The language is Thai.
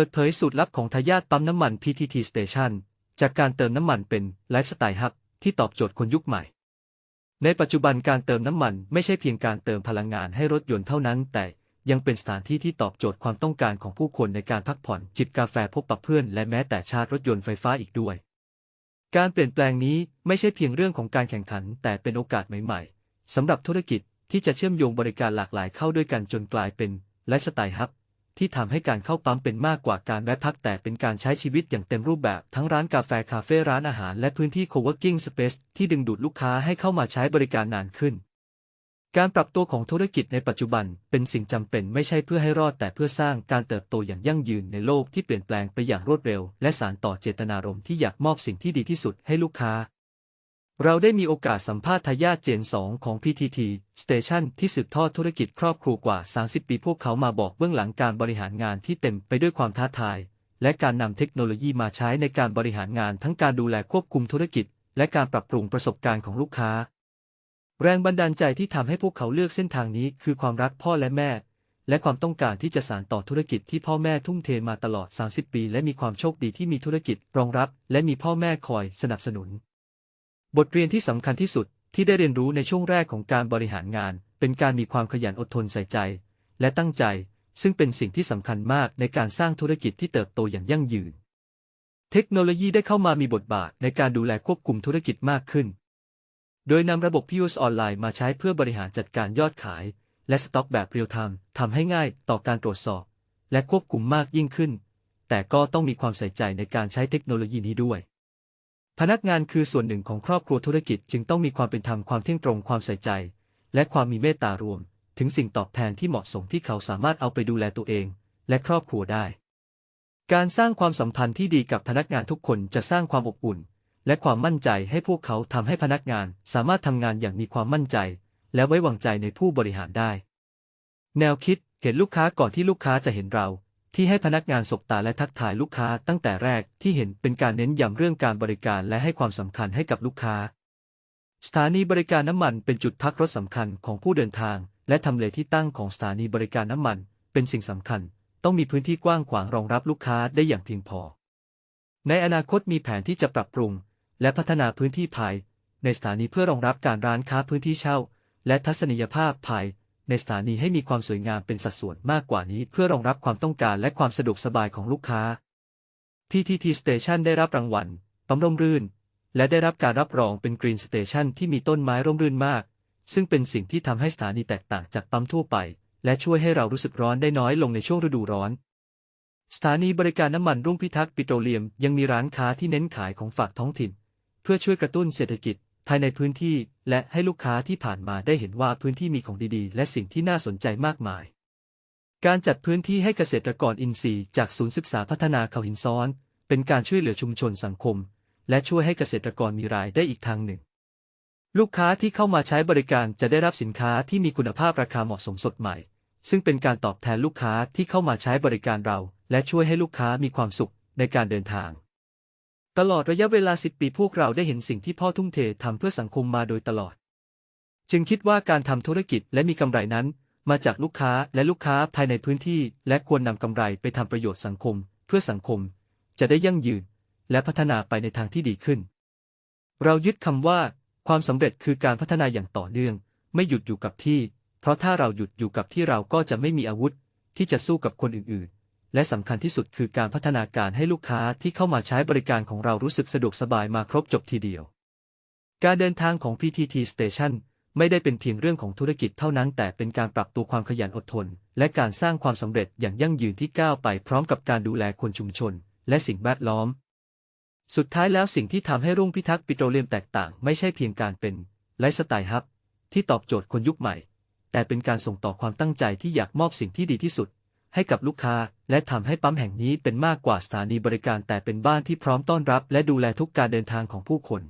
ปิดเผยสูตรลับของทายาทปั๊มน้ำมัน PTT Station จากการเติมน้ำมันเป็นไลฟ์สไตล์ฮับที่ตอบโจทย์คนยุคใหม่ ในปัจจุบันการเติมน้ำมันไม่ใช่เพียงการเติมพลังงานให้รถยนต์เท่านั้น แต่ยังเป็นสถานที่ที่ตอบโจทย์ความต้องการของผู้คนในการพักผ่อน จิบกาแฟพบปะเพื่อน และแม้แต่ชาร์จรถยนต์ไฟฟ้าอีกด้วย การเปลี่ยนแปลงนี้ไม่ใช่เพียงเรื่องของการแข่งขัน แต่เป็นโอกาสใหม่ๆสำหรับธุรกิจที่จะเชื่อมโยงบริการหลากหลายเข้าด้วยกันจนกลายเป็นไลฟ์สไตล์ฮับ ที่ทำให้การเข้าปั๊มเป็นมากกว่าการแวะพักแต่เป็นการใช้ชีวิตอย่างเต็มรูปแบบทั้งร้านกาแฟคาเฟ่ร้านอาหารและพื้นที่ co-working space ที่ดึงดูดลูกค้าให้เข้ามาใช้บริการนานขึ้น การปรับตัวของธุรกิจในปัจจุบันเป็นสิ่งจำเป็นไม่ใช่เพื่อให้รอดแต่เพื่อสร้างการเติบโตอย่างยั่งยืนในโลกที่เปลี่ยนแปลงไปอย่างรวดเร็ว และสานต่อเจตนารมณ์ที่อยากมอบสิ่งที่ดีที่สุดให้ลูกค้า เราได้มีโอกาสสัมภาษณ์ทายาทเจน 2 ของ PTT Station ที่สืบทอดธุรกิจครอบครัวกว่า 30 ปีพวกเขามาบอกเบื้องหลังการบริหารงานที่เต็มไปด้วยความท้าทาย และการนำเทคโนโลยีมาใช้ในการบริหารงานทั้งการดูแลควบคุมธุรกิจ และการปรับปรุงประสบการณ์ของลูกค้า แรงบันดาลใจที่ทำให้พวกเขาเลือกเส้นทางนี้คือความรักพ่อและแม่ และความต้องการที่จะสานต่อธุรกิจที่พ่อแม่ทุ่มเทมาตลอด 30 ปี และมีความโชคดีที่มีธุรกิจรองรับ และมีพ่อแม่คอยสนับสนุน บทเรียนที่สำคัญที่สุดที่ได้เรียนรู้ในช่วงแรกของการบริหารงาน เป็นการมีความขยันอดทนใส่ใจ และตั้งใจ ซึ่งเป็นสิ่งที่สำคัญมากในการสร้างธุรกิจที่เติบโตอย่างยั่งยืน เทคโนโลยีได้เข้ามามีบทบาทในการดูแลควบคุมธุรกิจมากขึ้น โดยนำระบบ POS ออนไลน์มาใช้เพื่อบริหารจัดการยอดขาย และสต็อกแบบเรียลไทม์ทำให้ง่ายต่อการตรวจสอบ และควบคุมมากยิ่งขึ้น แต่ก็ต้องมีความใส่ใจในการใช้เทคโนโลยีนี้ด้วย พนักงานคือส่วนหนึ่งของครอบครัวธุรกิจจึงต้องมีความเป็นธรรมความเที่ยงตรงความใส่ใจ และความมีเมตตารวม ถึงสิ่งตอบแทนที่เหมาะสมที่เขาสามารถเอาไปดูแลตัวเอง และครอบครัวได้ การสร้างความสัมพันธ์ที่ดีกับพนักงานทุกคนจะสร้างความอบอุ่น และความมั่นใจให้พวกเขาทำให้พนักงานสามารถทำงานอย่างมีความมั่นใจ และไว้วางใจในผู้บริหารได้ แนวคิดเห็นลูกค้าก่อนที่ลูกค้าจะเห็นเรา ที่ให้พนักงานสบตาและทักทายลูกค้าตั้งแต่แรกที่เห็นเป็นการเน้นย้ำเรื่องการบริการและให้ความสำคัญให้กับลูกค้า สถานีบริการน้ำมันเป็นจุดพักรถสำคัญของผู้เดินทาง และทำเลที่ตั้งของสถานีบริการน้ำมัน เป็นสิ่งสำคัญ ต้องมีพื้นที่กว้างขวางรองรับลูกค้าได้อย่างเพียงพอ ในอนาคตมีแผนที่จะปรับปรุง และพัฒนาพื้นที่ภาย ในสถานีเพื่อรองรับการร้านค้าพื้นที่เช่า และทัศนียภาพภาย ในสถานีให้มีความสวยงามเป็นสัดส่วนมากกว่านี้เพื่อรองรับความต้องการและความสะดวกสบายของลูกค้า PTT Station ได้รับรางวัลปั๊มร่มรื่น และได้รับการรับรองเป็น Green Station ที่มีต้นไม้ร่มรื่นมาก ซึ่งเป็นสิ่งที่ทำให้สถานีแตกต่างจากปั๊มทั่วไป และช่วยให้เรารู้สึกร้อนได้น้อยลงในช่วงฤดูร้อน สถานีบริการน้ำมันรุ่งพิทักษ์ปิโตรเลียม ยังมีร้านค้าที่เน้นขายของฝากท้องถิ่น เพื่อช่วยกระตุ้นเศรษฐกิจ ภายในพื้นที่ และให้ลูกค้าที่ผ่านมาได้เห็นว่าพื้นที่มีของดีๆ และสิ่งที่น่าสนใจมากมาย การจัดพื้นที่ให้เกษตรกรอินทรีย์จากศูนย์ศึกษาพัฒนาเขาหินซ้อน เป็นการช่วยเหลือชุมชนสังคม และช่วยให้เกษตรกรมีรายได้อีกทางหนึ่ง ลูกค้าที่เข้ามาใช้บริการจะได้รับสินค้าที่มีคุณภาพราคาเหมาะสมสดใหม่ ซึ่งเป็นการตอบแทนลูกค้าที่เข้ามาใช้บริการเรา และช่วยให้ลูกค้ามีความสุขในการเดินทาง ตลอดระยะเวลา10ปีพวกเราได้เห็นสิ่งที่พ่อทุ่มเททำเพื่อสังคมมาโดยตลอด จึงคิดว่าการทำธุรกิจและมีกำไรนั้น มาจากลูกค้าและลูกค้าภายในพื้นที่ และควรนำกำไรไปทำประโยชน์สังคม เพื่อสังคม จะได้ยั่งยืน และพัฒนาไปในทางที่ดีขึ้น เรายึดคำว่า ความสำเร็จคือการพัฒนาอย่างต่อเนื่อง ไม่หยุดอยู่กับที่ เพราะถ้าเราหยุดอยู่กับที่เราก็จะไม่มีอาวุธ ที่จะสู้กับคนอื่น และสำคัญที่สุดคือการพัฒนาการให้ลูกค้าที่เข้ามาใช้บริการของเรารู้สึกสะดวกสบายมาครบจบทีเดียว การเดินทางของ PTT Station ไม่ได้เป็นเพียงเรื่องของธุรกิจเท่านั้น แต่เป็นการปรับตัวความขยันอดทน และการสร้างความสำเร็จอย่างยั่งยืนที่ก้าวไปพร้อมกับการดูแลคนชุมชน และสิ่งแวดล้อม สุดท้ายแล้วสิ่งที่ทำให้รุ่งพิทักษ์ปิโตรเลียมแตกต่าง ไม่ใช่เพียงการเป็นไลฟ์สไตล์ฮับที่ตอบโจทย์คนยุคใหม่ แต่เป็นการส่งต่อความตั้งใจที่อยากมอบสิ่งที่ดีที่สุด ให้กับลูกค้า และทำให้ปั๊มแห่งนี้เป็นมากกว่าสถานีบริการแต่เป็นบ้านที่พร้อมต้อนรับ และดูแลทุกการเดินทางของผู้คน